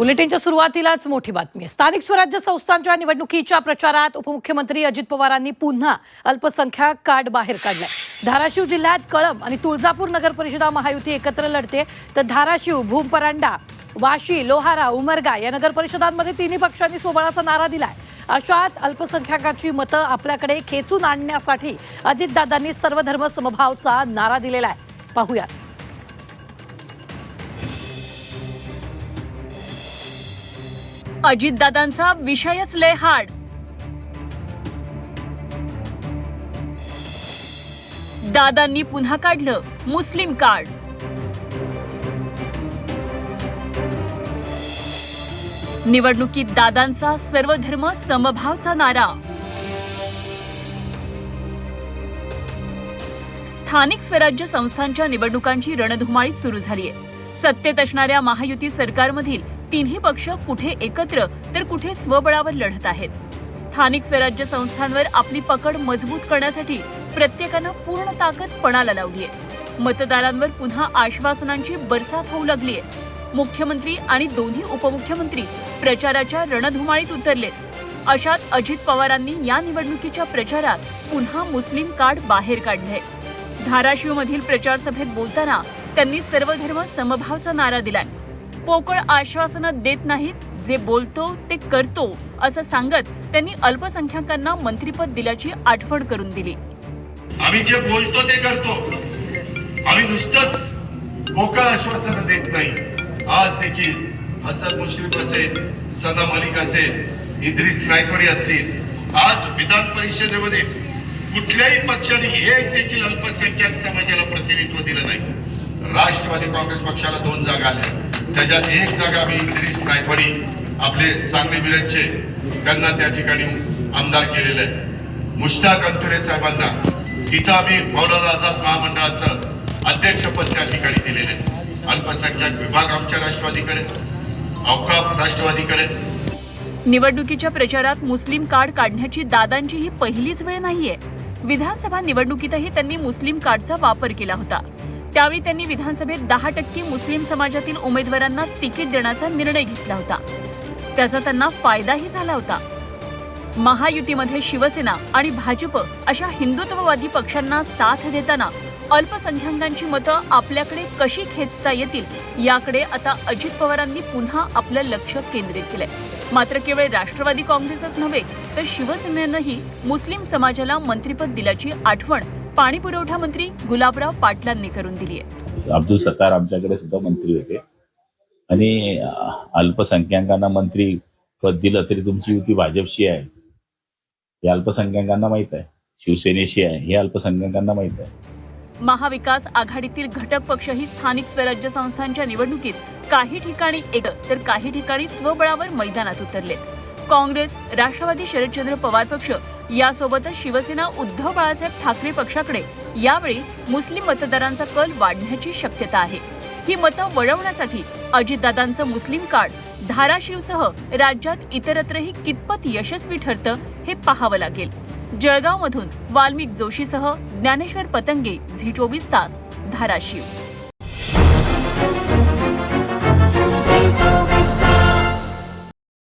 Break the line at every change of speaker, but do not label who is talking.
बुलेटिनच्या सुरुवातीलाच मोठी बातमी स्थानिक स्वराज्य संस्थांच्या निवडणुकीच्या प्रचारात उपमुख्यमंत्री अजित पवारांनी पुन्हा अल्पसंख्याक कार्ड बाहेर काढलाय. धाराशिव जिल्ह्यात कळंब आणि तुळजापूर नगर परिषदा महायुती एकत्र लढते. तर धाराशिव भूमपरांडा वाशी लोहारा उमरगा या नगर परिषदांमध्ये तिन्ही पक्षांनी सोबळाचा नारा दिलाय. अशात अल्पसंख्याकांची मतं आपल्याकडे खेचून आणण्यासाठी अजितदादांनी सर्वधर्म समभावचा नारा दिलेला आहे. पाहूयात.
अजितदादांचा विषयच लय हार्ड. दादांनी पुन्हा काढलं मुस्लिम कार्ड. निवडणुकीत दादांचा सर्वधर्म समभावचा नारा. स्थानिक स्वराज्य संस्थांच्या निवडणुकांची रणधुमाळी सुरू झालीय. सत्तेत असणाऱ्या महायुती सरकारमधील तिन्ही पक्ष कुठे एकत्र तर कुठे स्वबळावर लढत आहेत. स्थानिक स्वराज्य संस्थांवर आपली पकड मजबूत करण्यासाठी प्रत्येकानं पूर्ण ताकद पणाला लावलीय. मतदारांवर पुन्हा आश्वासनांची बरसात होऊ लागलीय. मुख्यमंत्री आणि दोन्ही उपमुख्यमंत्री प्रचाराच्या रणधुमाळीत उतरलेत. अशात अजित पवारांनी या निवडणुकीच्या प्रचारात पुन्हा मुस्लिम कार्ड बाहेर काढले धाराशिव मधील बोलताना त्यांनी सर्वधर्म समभावचा नारा दिलाय. पोकळ आश्वासनं देत नाहीत जे बोलतो ते करतो असं सांगत त्यांनी अल्पसंख्याकांना मंत्रीपद दिल्याची आठवण करून दिली.
आम्ही जे बोलतो ते करतो. आम्ही नुसतंच मोकळ आश्वासन देत नाही. आज देखील हसन मुश्रीफ असेल सना मलिक असेल इद्रिस नायकवडी असतील आज विधान परिषदेमध्ये कुठल्याही पक्षाने एक देखील अल्पसंख्याक समाजाला प्रतिनिधित्व दिलं नाही. राष्ट्रवादी काँग्रेस पक्षाला दोन जागा आल्या. त्याच्यात एक जागा आम्ही गिरीश नायकवडी आपले सांगली विलेजचे त्यांना त्या ठिकाणी आमदार केलेले आहे मुश्ताक अंतुरे साहेबांना तिथं आम्ही मौलाना आझाद महामंडळाचं अध्यक्षपद त्या ठिकाणी दिलेलं आहे. अल्पसंख्याक विभाग आमच्या राष्ट्रवादीकडे अवकाप राष्ट्रवादीकडे.
निवडणुकीच्या प्रचारात मुस्लिम कार्ड काढण्याची दादांची ही पहिलीच वेळ नाहीये. विधानसभा निवडणुकीतही त्यांनी मुस्लिम कार्डचा वापर केला होता. त्यावेळी त्यांनी विधानसभेत दहा टक्के मुस्लिम समाजातील उमेदवारांना तिकीट देण्याचा निर्णय घेतला होता. त्याचा त्यांना फायदाही झाला होता. महायुतीमध्ये शिवसेना आणि भाजप अशा हिंदुत्ववादी पक्षांना साथ देताना अल्पसंख्याकांची मतं आपल्याकडे कशी खेचता येतील याकडे आता अजित पवारांनी पुन्हा आपलं लक्ष केंद्रित केलंय. मात्र केवळ राष्ट्रवादी काँग्रेसच नव्हे तर शिवसेनेनंही मुस्लिम समाजाला मंत्रिपद दिल्याची आठवण पाणी पुरवठा मंत्री गुलाबराव पाटलांनी करून दिली आहे.
अब्दुल सत्तार आमच्याकडे सुद्धा मंत्री होते. आणि अल्पसंख्याकांना मंत्री पद दिलं तरी तुमची युती भाजपशी आहे. हे अल्पसंख्याकांना माहीत आहे. शिवसेनेशी आहे. हे अल्पसंख्याकांना माहीत आहे.
महाविकास आघाडीतील घटक पक्षही स्थानिक स्वराज्य संस्थांच्या निवडणुकीत काही ठिकाणी एक तर काही ठिकाणी स्वबळावर मैदानात उतरलेत. काँग्रेस राष्ट्रवादी शरदचंद्र पवार पक्ष यासोबतच शिवसेना उद्धव बाळासाहेब ठाकरे पक्षाकडे यावेळी मुस्लिम मतदारांचा कल वाढण्याची शक्यता आहे. ही मतं वळवण्यासाठी अजितदादांचं मुस्लिम कार्ड धाराशिवसह राज्यात इतरत्रही कितपत यशस्वी ठरतं हे पाहावं लागेल. जळगावमधून वाल्मिक जोशीसह ज्ञानेश्वर पतंगे झी चोवीस तास धाराशिव.